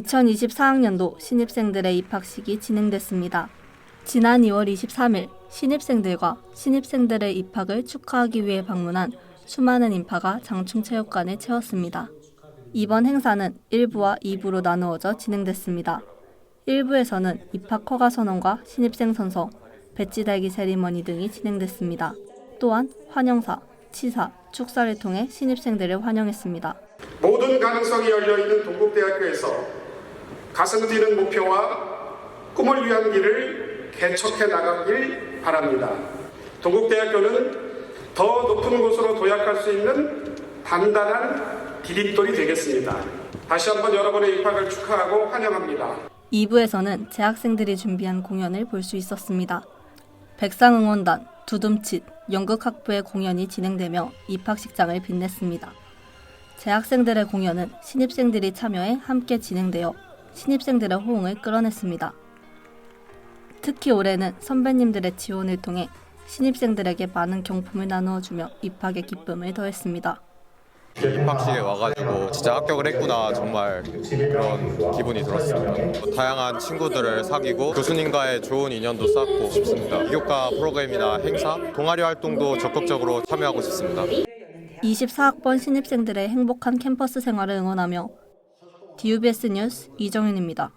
2024학년도 신입생들의 입학식이 진행됐습니다. 지난 2월 23일 신입생들과 신입생들의 입학을 축하하기 위해 방문한 수많은 인파가 장충체육관을 채웠습니다. 이번 행사는 1부와 2부로 나누어져 진행됐습니다. 1부에서는 입학 허가 선언과 신입생 선서, 배지 달기 세리머니 등이 진행됐습니다. 또한 환영사, 치사, 축사를 통해 신입생들을 환영했습니다. 모든 가능성이 열려 있는 동국대학교에서 가슴 뛰는 목표와 꿈을 위한 길을 개척해 나가길 바랍니다. 동국대학교는 더 높은 곳으로 도약할 수 있는 단단한 디딤돌이 되겠습니다. 다시 한번 여러분의 입학을 축하하고 환영합니다. 2부에서는 재학생들이 준비한 공연을 볼 수 있었습니다. 백상응원단, 두둠칫, 연극학부의 공연이 진행되며 입학식장을 빛냈습니다. 재학생들의 공연은 신입생들이 참여해 함께 진행되어 신입생들의 호응을 끌어냈습니다. 특히 올해는 선배님들의 지원을 통해 신입생들에게 많은 경품을 나누어주며 입학의 기쁨을 더했습니다. 입학식에 와가지고 진짜 합격을 했구나 정말 그런 기분이 들었습니다. 다양한 친구들을 사귀고 교수님과의 좋은 인연도 쌓고 싶습니다. 기교과 프로그램이나 행사, 동아리 활동도 적극적으로 참여하고 싶습니다. 24학번 신입생들의 행복한 캠퍼스 생활을 응원하며 DUBS 뉴스 이정윤입니다.